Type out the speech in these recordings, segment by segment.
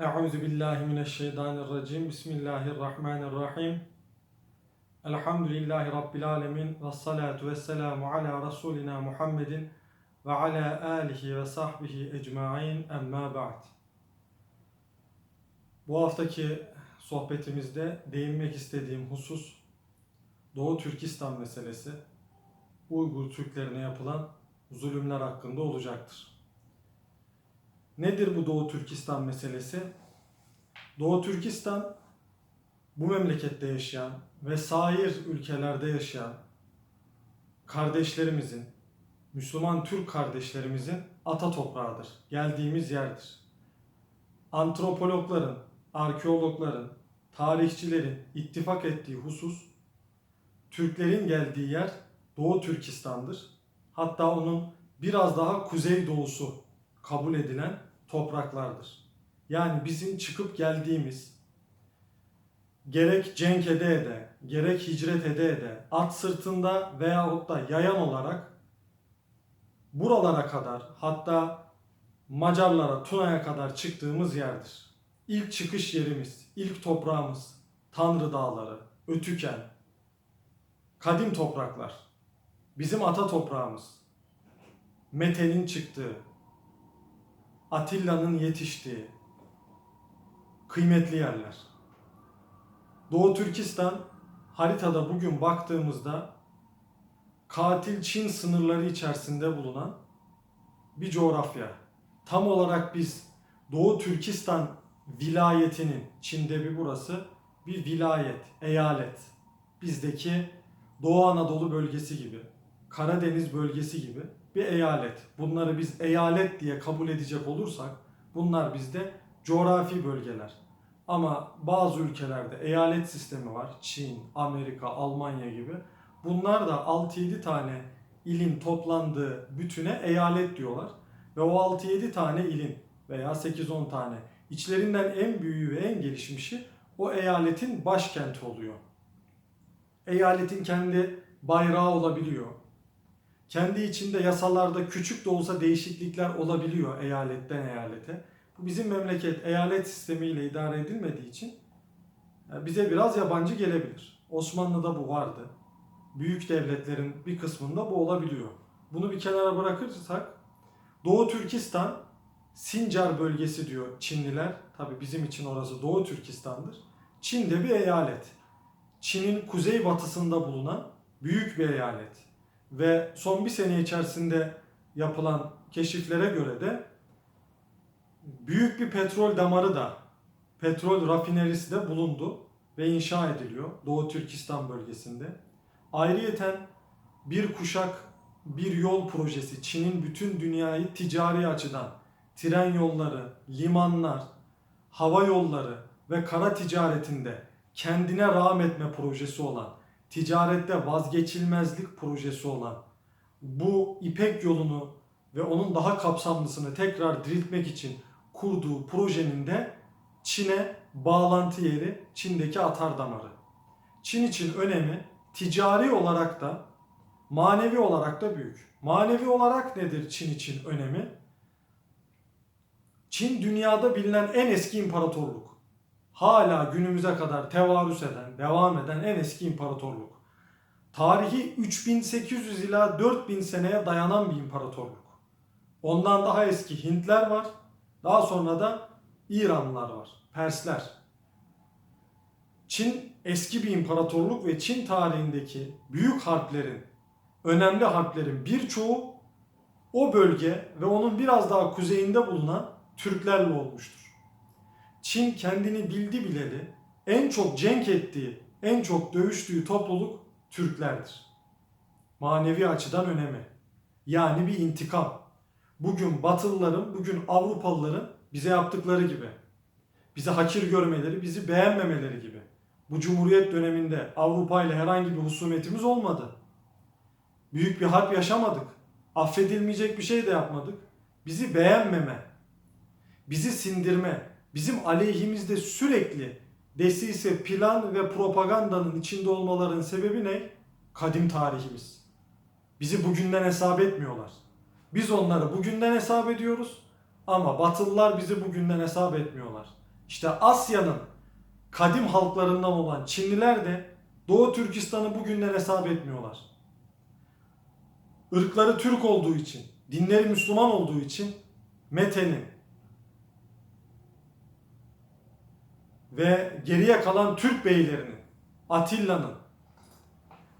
Euzu billahi mineşşeytanirracim. Bismillahirrahmanirrahim. Elhamdülillahi rabbil alamin ve salatu vesselamu ala rasulina Muhammedin ve ala alihi ve sahbihi ecmaîn. Emma ba'd. Bu haftaki sohbetimizde değinmek istediğim husus Doğu Türkistan meselesi. Uygur Türklerine yapılan zulümler hakkında olacaktır. Nedir bu Doğu Türkistan meselesi? Doğu Türkistan bu memlekette yaşayan ve sair ülkelerde yaşayan kardeşlerimizin, Müslüman Türk kardeşlerimizin ata toprağıdır. Geldiğimiz yerdir. Antropologların, arkeologların, tarihçilerin ittifak ettiği husus Türklerin geldiği yer Doğu Türkistan'dır. Hatta onun biraz daha kuzey doğusu kabul edilen topraklardır. Yani bizim çıkıp geldiğimiz gerek cenk ede ede, gerek hicret ede ede, at sırtında veyahut da yayan olarak buralara kadar hatta Macarlara, Tuna'ya kadar çıktığımız yerdir. İlk çıkış yerimiz, ilk toprağımız Tanrı Dağları, Ötüken, kadim topraklar. Bizim ata toprağımız. Mete'nin çıktığı, Atilla'nın yetiştiği kıymetli yerler. Doğu Türkistan haritada bugün baktığımızda katil Çin sınırları içerisinde bulunan bir coğrafya. Tam olarak biz Doğu Türkistan vilayetinin Çin'de bir burası bir vilayet, eyalet. Bizdeki Doğu Anadolu bölgesi gibi, Karadeniz bölgesi gibi bir eyalet. Bunları biz eyalet diye kabul edecek olursak bunlar bizde coğrafi bölgeler. Ama bazı ülkelerde eyalet sistemi var. Çin, Amerika, Almanya gibi. Bunlar da 6-7 tane ilin toplandığı bütüne eyalet diyorlar. Ve o 6-7 tane ilin veya 8-10 tane içlerinden en büyüğü ve en gelişmişi o eyaletin başkenti oluyor. Eyaletin kendi bayrağı olabiliyor. Kendi içinde yasalarda küçük de olsa değişiklikler olabiliyor eyaletten eyalete. Bu bizim memleket eyalet sistemiyle idare edilmediği için e, bize biraz yabancı gelebilir. Osmanlı'da bu vardı. Büyük devletlerin bir kısmında bu olabiliyor. Bunu bir kenara bırakırsak Doğu Türkistan Sincar bölgesi diyor Çinliler. Tabi bizim için orası Doğu Türkistan'dır. Çin'de bir eyalet. Çin'in kuzey batısında bulunan büyük bir eyalet. Ve son bir sene içerisinde yapılan keşiflere göre de büyük bir petrol damarı da, petrol rafinerisi de bulundu ve inşa ediliyor Doğu Türkistan bölgesinde. Ayrıyeten bir kuşak bir yol projesi Çin'in bütün dünyayı ticari açıdan tren yolları, limanlar, hava yolları ve kara ticaretinde kendine rahmetme projesi olan ticarette vazgeçilmezlik projesi olan bu İpek yolunu ve onun daha kapsamlısını tekrar diriltmek için kurduğu projenin de Çin'e bağlantı yeri Çin'deki atar damarı. Çin için önemi ticari olarak da manevi olarak da büyük. Manevi olarak nedir Çin için önemi? Çin dünyada bilinen en eski imparatorluk hala günümüze kadar tevarüs eden, devam eden en eski imparatorluk. Tarihi 3800 ila 4000 seneye dayanan bir imparatorluk. Ondan daha eski Hintler var. Daha sonra da İranlılar var. Persler. Çin eski bir imparatorluk ve Çin tarihindeki büyük harplerin, önemli harplerin birçoğu o bölge ve onun biraz daha kuzeyinde bulunan Türklerle olmuştur. Çin kendini bildi bileli en çok cenk ettiği, en çok dövüştüğü topluluk Türklerdir. Manevi açıdan önemi. Yani bir intikam. Bugün Batılıların, bugün Avrupalıların bize yaptıkları gibi. Bizi hakir görmeleri, bizi beğenmemeleri gibi. Bu Cumhuriyet döneminde Avrupa ile herhangi bir husumetimiz olmadı. Büyük bir harp yaşamadık. Affedilmeyecek bir şey de yapmadık. Bizi beğenmeme, bizi sindirme, bizim aleyhimizde sürekli desise plan ve propagandanın içinde olmaların sebebi ne? Kadim tarihimiz. Bizi bugünden hesap etmiyorlar. Biz onları bugünden hesap ediyoruz ama Batılılar bizi bugünden hesap etmiyorlar. İşte Asya'nın kadim halklarından olan Çinliler de Doğu Türkistan'ı bugünden hesap etmiyorlar. Irkları Türk olduğu için, dinleri Müslüman olduğu için Mete'nin ve geriye kalan Türk beylerinin, Atilla'nın,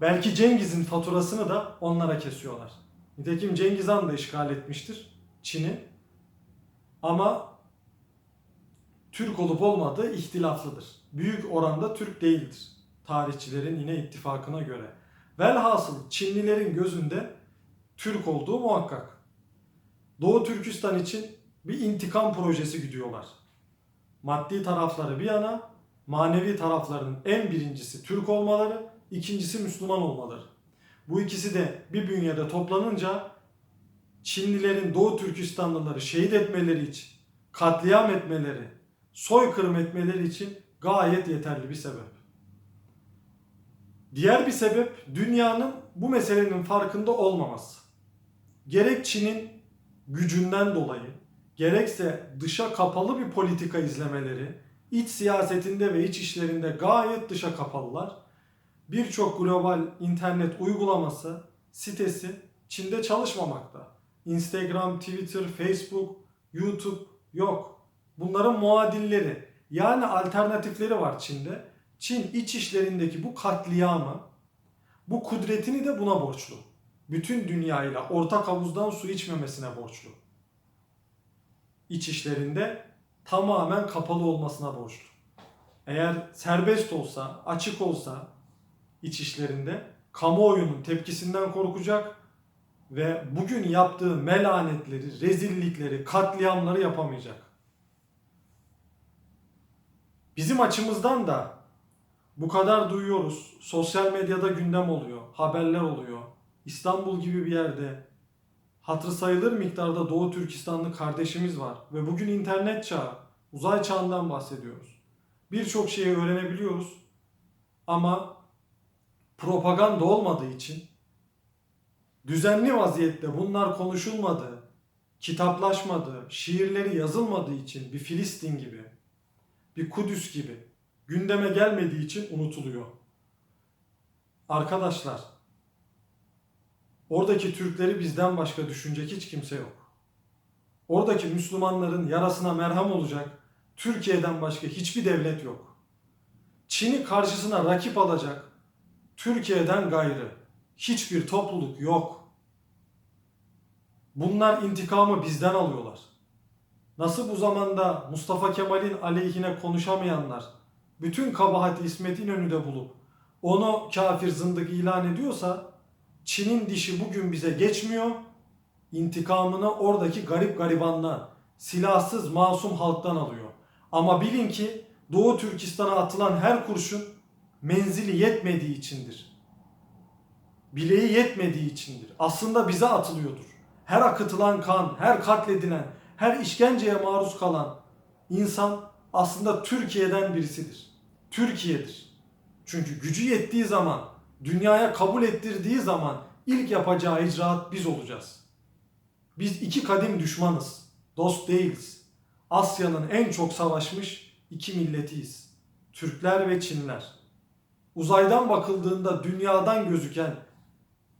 belki Cengiz'in faturasını da onlara kesiyorlar. Nitekim Cengiz Han da işgal etmiştir Çin'i. Ama Türk olup olmadığı ihtilaflıdır. Büyük oranda Türk değildir. Tarihçilerin yine ittifakına göre. Velhasıl Çinlilerin gözünde Türk olduğu muhakkak. Doğu Türkistan için bir intikam projesi gidiyorlar. Maddi tarafları bir yana, manevi tarafların en birincisi Türk olmaları, ikincisi Müslüman olmaları. Bu ikisi de bir bünyede toplanınca Çinlilerin Doğu Türkistanlıları şehit etmeleri için, katliam etmeleri, soykırım etmeleri için gayet yeterli bir sebep. Diğer bir sebep dünyanın bu meselenin farkında olmaması. Gerek Çin'in gücünden dolayı, gerekse dışa kapalı bir politika izlemeleri, iç siyasetinde ve iç işlerinde gayet dışa kapalılar. Birçok global internet uygulaması, sitesi Çin'de çalışmamakta. Instagram, Twitter, Facebook, YouTube yok. Bunların muadilleri yani alternatifleri var Çin'de. Çin iç işlerindeki bu katliamı, bu kudretini de buna borçlu. Bütün dünyayla ortak havuzdan su içmemesine borçlu. İç işlerinde tamamen kapalı olmasına borçlu. Eğer serbest olsa, açık olsa iç işlerinde kamuoyunun tepkisinden korkacak ve bugün yaptığı melanetleri, rezillikleri, katliamları yapamayacak. Bizim açımızdan da bu kadar duyuyoruz. Sosyal medyada gündem oluyor, haberler oluyor. İstanbul gibi bir yerde hatırı sayılır miktarda Doğu Türkistanlı kardeşimiz var ve bugün internet çağı, uzay çağından bahsediyoruz. Birçok şeyi öğrenebiliyoruz ama propaganda olmadığı için düzenli vaziyette bunlar konuşulmadı, kitaplaşmadı, şiirleri yazılmadığı için bir Filistin gibi, bir Kudüs gibi gündeme gelmediği için unutuluyor. Arkadaşlar, oradaki Türkleri bizden başka düşünecek hiç kimse yok. Oradaki Müslümanların yarasına merhem olacak Türkiye'den başka hiçbir devlet yok. Çin'i karşısına rakip alacak Türkiye'den gayrı hiçbir topluluk yok. Bunlar intikamı bizden alıyorlar. Nasıl bu zamanda Mustafa Kemal'in aleyhine konuşamayanlar bütün kabahati İsmet İnönü'de bulup onu kafir zındık ilan ediyorsa Çin'in dişi bugün bize geçmiyor. İntikamını oradaki garip garibanlar, silahsız masum halktan alıyor. Ama bilin ki Doğu Türkistan'a atılan her kurşun menzili yetmediği içindir. Bileği yetmediği içindir. Aslında bize atılıyordur. Her akıtılan kan, her katledilen, her işkenceye maruz kalan insan aslında Türkiye'den birisidir. Türkiye'dir. Çünkü gücü yettiği zaman, dünyaya kabul ettirdiği zaman ilk yapacağı icraat biz olacağız. Biz iki kadim düşmanız. Dost değiliz. Asya'nın en çok savaşmış iki milletiyiz. Türkler ve Çinler. Uzaydan bakıldığında dünyadan gözüken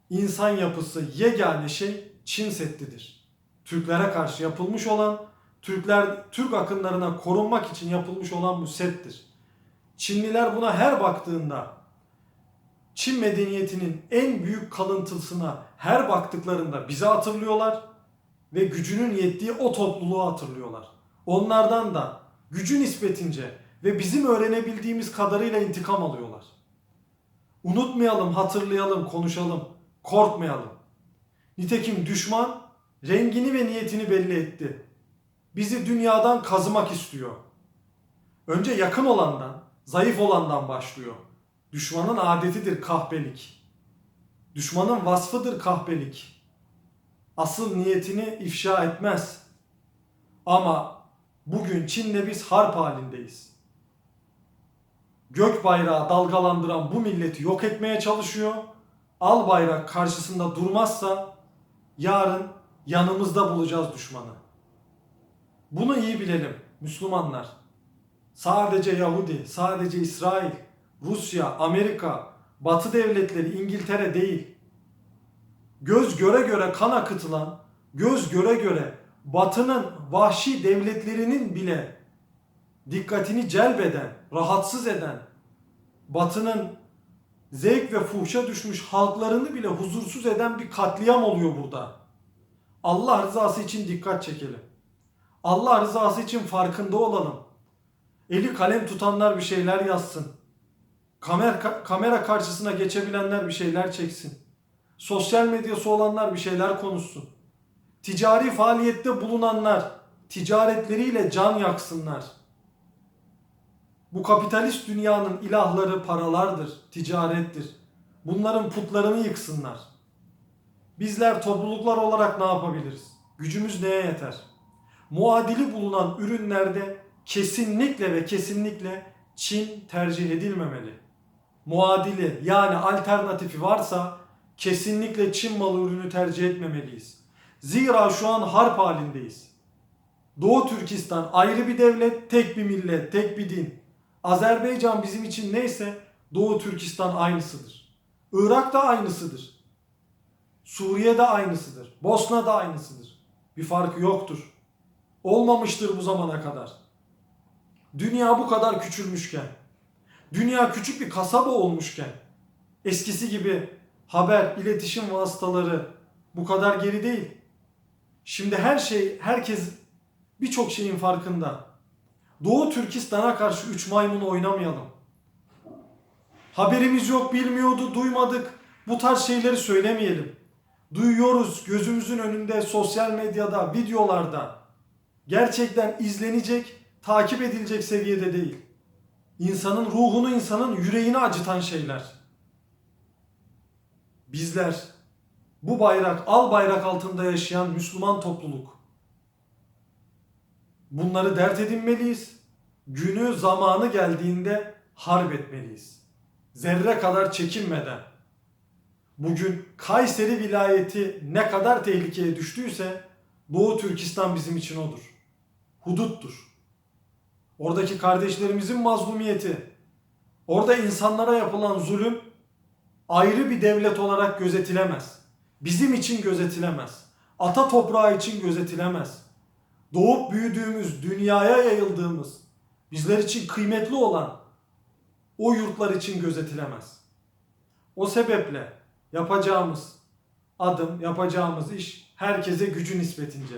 insan yapısı yegane şey Çin Seddi'dir. Türklere karşı yapılmış olan, Türkler Türk akınlarına korunmak için yapılmış olan bu settir. Çinliler buna her baktığında Çin medeniyetinin en büyük kalıntısına her baktıklarında bizi hatırlıyorlar ve gücünün yettiği o topluluğu hatırlıyorlar. Onlardan da gücü nispetince ve bizim öğrenebildiğimiz kadarıyla intikam alıyorlar. Unutmayalım, hatırlayalım, konuşalım, korkmayalım. Nitekim düşman rengini ve niyetini belli etti. Bizi dünyadan kazımak istiyor. Önce yakın olandan, zayıf olandan başlıyor. Düşmanın adetidir kahpelik. Düşmanın vasfıdır kahpelik. Asıl niyetini ifşa etmez. Ama bugün Çin'le biz harp halindeyiz. Gök bayrağı dalgalandıran bu milleti yok etmeye çalışıyor. Al bayrak karşısında durmazsa yarın yanımızda bulacağız düşmanı. Bunu iyi bilelim Müslümanlar. sadece Yahudi, sadece İsrail, Rusya, Amerika, Batı devletleri, İngiltere değil. Göz göre göre kan akıtılan, göz göre göre Batı'nın vahşi devletlerinin bile dikkatini celbeden, rahatsız eden, Batı'nın zevk ve fuhşa düşmüş halklarını bile huzursuz eden bir katliam oluyor burada. Allah rızası için dikkat çekelim. Allah rızası için farkında olalım. Eli kalem tutanlar bir şeyler yazsın. Kamera, kamera karşısına geçebilenler bir şeyler çeksin. Sosyal medyası olanlar bir şeyler konuşsun. Ticari faaliyette bulunanlar ticaretleriyle can yaksınlar. Bu kapitalist dünyanın ilahları paralardır, ticarettir. Bunların putlarını yıksınlar. Bizler topluluklar olarak ne yapabiliriz? Gücümüz neye yeter? Muadili bulunan ürünlerde kesinlikle ve kesinlikle Çin tercih edilmemeli. Muadili yani alternatifi varsa kesinlikle Çin malı ürünü tercih etmemeliyiz. Zira şu an harp halindeyiz. Doğu Türkistan ayrı bir devlet, tek bir millet, tek bir din. Azerbaycan bizim için neyse Doğu Türkistan aynısıdır. Irak da aynısıdır. Suriye de aynısıdır. Bosna da aynısıdır. Bir farkı yoktur. Olmamıştır bu zamana kadar. Dünya bu kadar küçülmüşken, dünya küçük bir kasaba olmuşken, eskisi gibi haber, iletişim vasıtaları bu kadar geri değil. Şimdi her şey, herkes birçok şeyin farkında. Doğu Türkistan'a karşı üç maymunu oynamayalım. Haberimiz yok, bilmiyordu, duymadık. Bu tarz şeyleri söylemeyelim. Duyuyoruz gözümüzün önünde sosyal medyada, videolarda. Gerçekten izlenecek, takip edilecek seviyede değil. İnsanın ruhunu, insanın yüreğini acıtan şeyler. Bizler bu bayrak, al bayrak altında yaşayan Müslüman topluluk. Bunları dert edinmeliyiz. Günü, zamanı geldiğinde harp etmeliyiz. Zerre kadar çekinmeden. Bugün Kayseri vilayeti ne kadar tehlikeye düştüyse Doğu Türkistan bizim için odur. Huduttur. Oradaki kardeşlerimizin mazlumiyeti, orada insanlara yapılan zulüm ayrı bir devlet olarak gözetilemez. Bizim için gözetilemez. Ata toprağı için gözetilemez. Doğup büyüdüğümüz, dünyaya yayıldığımız, bizler için kıymetli olan o yurtlar için gözetilemez. O sebeple yapacağımız adım, yapacağımız iş herkese gücü nispetince.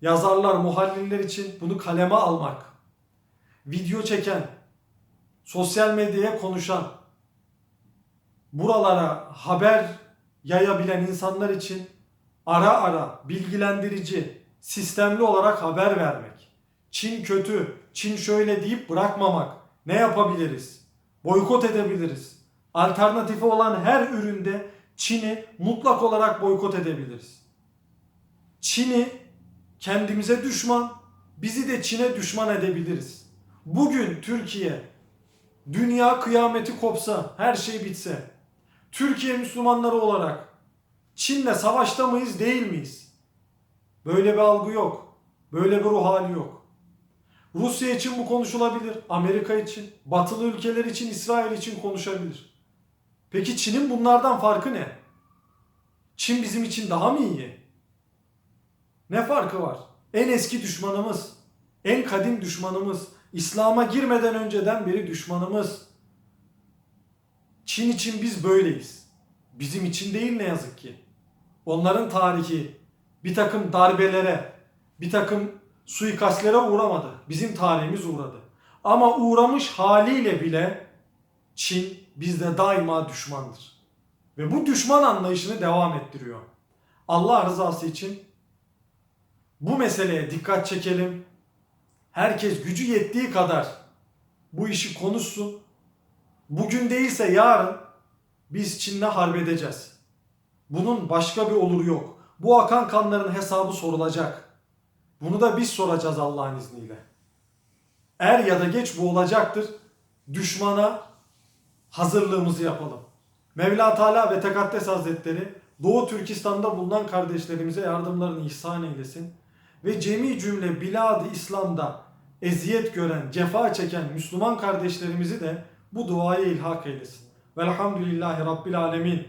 Yazarlar, muhalliller için bunu kaleme almak, video çeken, sosyal medyaya konuşan, buralara haber yayabilen insanlar için ara ara bilgilendirici, sistemli olarak haber vermek. Çin kötü, Çin şöyle deyip bırakmamak. Ne yapabiliriz? Boykot edebiliriz. Alternatifi olan her üründe Çin'i mutlak olarak boykot edebiliriz. Çin'i kendimize düşman, bizi de Çin'e düşman edebiliriz. Bugün Türkiye dünya kıyameti kopsa, her şey bitse, Türkiye Müslümanları olarak Çin'le savaşta mıyız, değil miyiz? Böyle bir algı yok. Böyle bir ruh hali yok. Rusya için bu konuşulabilir. Amerika için, batılı ülkeler için, İsrail için konuşabilir. Peki Çin'in bunlardan farkı ne? Çin bizim için daha mı iyi? Ne farkı var? En eski düşmanımız, en kadim düşmanımız, İslam'a girmeden önceden beri düşmanımız. Çin için biz böyleyiz. Bizim için değil ne yazık ki. Onların tarihi bir takım darbelere, bir takım suikastlere uğramadı. Bizim tarihimiz uğradı. Ama uğramış haliyle bile Çin bizde daima düşmandır. Ve bu düşman anlayışını devam ettiriyor. Allah rızası için bu meseleye dikkat çekelim. Herkes gücü yettiği kadar bu işi konuşsun. Bugün değilse yarın biz Çin'le harp edeceğiz. Bunun başka bir oluru yok. Bu akan kanların hesabı sorulacak. Bunu da biz soracağız Allah'ın izniyle. Er ya da geç bu olacaktır. Düşmana hazırlığımızı yapalım. Mevla Teala ve Tekaddes Hazretleri Doğu Türkistan'da bulunan kardeşlerimize yardımlarını ihsan eylesin ve cemi cümle bilad-ı İslam'da eziyet gören, cefa çeken Müslüman kardeşlerimizi de bu duaya ilhak eylesin. Velhamdülillahi Rabbil Alemin.